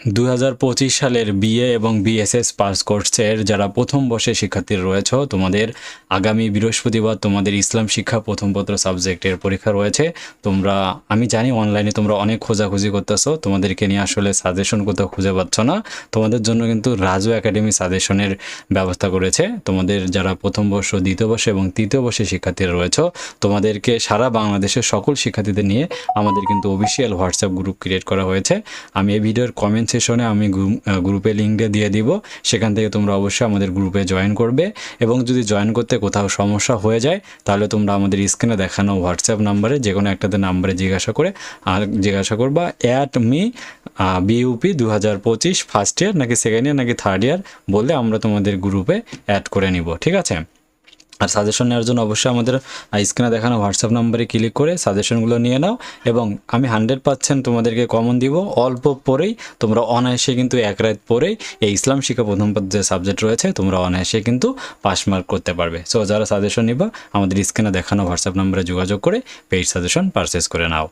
2025 সালের বিএ এবং BSS pass কোর্সের যারা প্রথম বর্ষে শিক্ষার্থী রয়েছে, তোমাদের আগামী বৃহস্পতিবার তোমাদের ইসলাম শিক্ষা প্রথম পত্র সাবজেক্টের পরীক্ষা রয়েছে। তোমরা, আমি জানি অনলাইনে তোমরা অনেক খোঁজাখুঁজি করতেছো, তোমাদেরকে নিয়ে আসলে সাজেশন কোথাও খুঁজে পাচ্ছ না। তোমাদের জন্য কিন্তু রাজু একাডেমি সাজেশনের ব্যবস্থা করেছে। তোমাদের যারা প্রথম বর্ষ, দ্বিতীয় বর্ষ এবং তৃতীয় বর্ষে শিক্ষার্থীরা রয়েছে, তোমাদেরকে সারা বাংলাদেশের সকল শিক্ষার্থীদের নিয়ে আমাদের কিন্তু অফিসিয়াল হোয়াটসঅ্যাপ গ্রুপ ক্রিয়েট করা হয়েছে। আমি এই ভিডিওর কমেন্ট সেশনে আমি গ্রু- গ্রুপে লিঙ্কটা দিয়ে দিব। সেখান থেকে তোমরা অবশ্যই আমাদের গ্রুপে জয়েন করবে। এবং যদি জয়েন করতে কোথাও সমস্যা হয়ে যায়, তাহলে তোমরা আমাদের স্ক্রিনে দেখানো হোয়াটসঅ্যাপ নাম্বারে যে কোনো একটাতে নাম্বারে জিজ্ঞাসা করে, আর জিজ্ঞাসা করবা অ্যাট মি বিইউপি দু হাজার পঁচিশ ফার্স্ট ইয়ার নাকি সেকেন্ড ইয়ার নাকি থার্ড ইয়ার বললে আমরা তোমাদের গ্রুপে অ্যাড করে নিব, ঠিক আছে? আর সাজেশন নেওয়ার জন্য অবশ্যই আমাদের স্ক্রিনে দেখানো হোয়াটসঅ্যাপ নাম্বারে ক্লিক করে সাজেশনগুলো নিয়ে নাও এবং আমি হান্ড্রেড পার্সেন্ট তোমাদেরকে কমন দিব। অল্প পরেই তোমরা অনায়াসে কিন্তু এক রাত পরেই এই ইসলাম শিক্ষা প্রথম যে সাবজেক্ট রয়েছে, তোমরা অনায়াসে কিন্তু পাস মার্ক করতে পারবে। সো যারা সাজেশন নিবা, আমাদের স্ক্রিনে দেখানো হোয়াটসঅ্যাপ নাম্বারে যোগাযোগ করে পেইড সাজেশন পারচেস করে নাও।